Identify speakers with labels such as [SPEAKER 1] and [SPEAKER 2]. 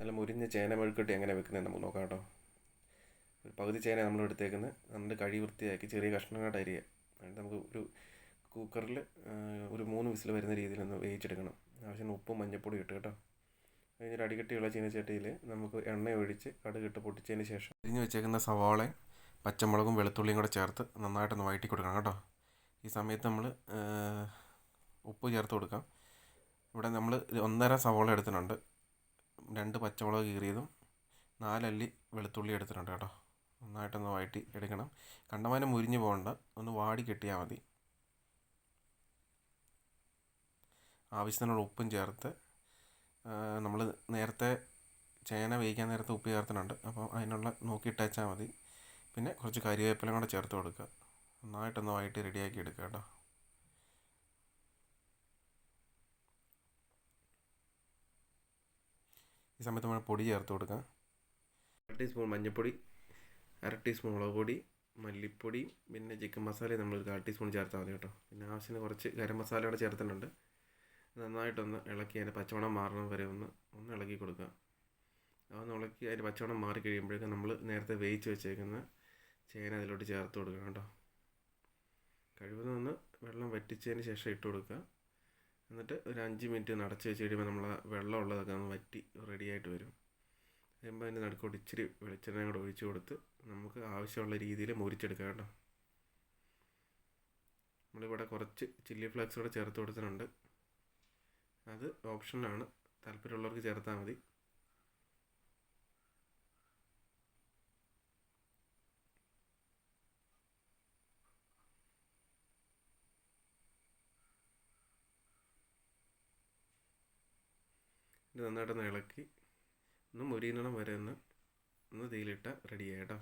[SPEAKER 1] നല്ല മുരിഞ്ഞ ചേന മെഴുക്കട്ടി എങ്ങനെ വെക്കുന്നത് നമുക്ക് നോക്കാം കേട്ടോ. ഒരു പകുതി ചേന നമ്മൾ എടുത്തേക്കുന്നത് നന്നായിട്ട് കഴി വൃത്തിയാക്കി ചെറിയ കഷ്ണങ്ങളായിട്ട് അരിയുക എന്നിട്ട് നമുക്ക് ഒരു കുക്കറിൽ ഒരു മൂന്ന് വിസിൽ വരുന്ന രീതിയിൽ ഒന്ന് വേവിച്ചെടുക്കണം. ആവശ്യത്തിന് ഉപ്പും മഞ്ഞൾപ്പൊടി ഇട്ട് കേട്ടോ. കഴിഞ്ഞൊരു അടികട്ടിയുള്ള ചീനച്ചട്ടിയിൽ നമുക്ക് എണ്ണ ഒഴിച്ച് കടുകിട്ട് പൊട്ടിച്ചതിന് ശേഷം അരിഞ്ഞ് വെച്ചേക്കുന്ന സവാളയും പച്ചമുളകും വെളുത്തുള്ളിയും കൂടെ ചേർത്ത് നന്നായിട്ടൊന്ന് വഴറ്റി കൊടുക്കണം കേട്ടോ. ഈ സമയത്ത് നമ്മൾ ഉപ്പ് ചേർത്ത് കൊടുക്കാം. ഇവിടെ നമ്മൾ ഒന്നര സവാള എടുത്തിട്ടുണ്ട്. രണ്ട് പച്ചമുളക് കീറിയതും നാലല്ലി വെളുത്തുള്ളി എടുത്തിട്ടുണ്ട് കേട്ടോ. നന്നായിട്ടൊന്ന് വഴറ്റി എടുക്കണം. കണ്ടമാനം മുരിഞ്ഞ് പോകണ്ട. ഒന്ന് വാടി കിട്ടിയാൽ മതി. ആവശ്യത്തിനുള്ള ഉപ്പും ചേർത്ത് നമ്മൾ നേരത്തെ ചേന വേവിക്കാൻ നേരത്തെ ഉപ്പ് ചേർത്തിട്ടുണ്ട്. അപ്പോൾ അതിനുള്ള നോക്കി ഇട്ടേച്ചാൽ മതി. പിന്നെ കുറച്ച് കരിവേപ്പിലയും കൂടെ ചേർത്ത് കൊടുക്കുക. നന്നായിട്ടൊന്ന് വഴറ്റി റെഡിയാക്കി എടുക്കുക കേട്ടോ. ഈ സമയത്ത് നമ്മൾ പൊടി ചേർത്ത് കൊടുക്കാം. അര ടീസ്പൂൺ മഞ്ഞൾപ്പൊടി അര ടീസ്പൂൺ മുളക് പൊടി മല്ലിപ്പൊടി പിന്നെ ചിക്കൻ മസാല നമ്മൾ ഒരു കാൽ ടീസ്പൂൺ ചേർത്താൽ മതി കേട്ടോ. പിന്നെ ആവശ്യത്തിന് കുറച്ച് ഗരം മസാല കൂടെ ചേർത്തിട്ടുണ്ട്. നന്നായിട്ടൊന്ന് ഇളക്കി അതിന്റെ പച്ചവണം മാറണം വരെ ഒന്ന് ഒന്ന് ഇളക്കി കൊടുക്കുക. അതൊന്ന് ഇളക്കി അതിന്റെ പച്ചവണം മാറി കഴിയുമ്പോഴേക്കും നമ്മൾ നേരത്തെ വേവിച്ച് വെച്ചേക്കുന്ന ചേന അതിലോട്ട് ചേർത്ത് കൊടുക്കണം കേട്ടോ. കഴിവതും ഒന്ന് വെള്ളം വറ്റിച്ചതിന് ശേഷം ഇട്ട് കൊടുക്കുക. എന്നിട്ട് ഒരു അഞ്ച് മിനിറ്റ് നടച്ച് വെച്ച് കഴിയുമ്പോൾ നമ്മൾ വെള്ളം ഉള്ളതൊക്കെ ഒന്ന് വറ്റി റെഡിയായിട്ട് വരും. കഴിയുമ്പോൾ അതിന്റെ നടുക്കോട്ട് ഇച്ചിരി വെളിച്ചെണ്ണ കൂടെ ഒഴിച്ച് കൊടുത്ത് നമുക്ക് ആവശ്യമുള്ള രീതിയിൽ മുരിച്ചെടുക്കാം കേട്ടോ. നമ്മളിവിടെ കുറച്ച് ചില്ലി ഫ്ലേക്സ് കൂടെ ചേർത്ത് കൊടുത്തിട്ടുണ്ട്. അത് ഓപ്ഷനാണ്. താല്പര്യമുള്ളവർക്ക് ചേർത്താൽ മതി. ഇത് നന്നായിട്ടൊന്ന് ഇളക്കി ഒന്ന് മുരിയണം വരെ ഒന്ന് ഒന്ന് തീയിലിട്ട റെഡി ആയി കേട്ടോ.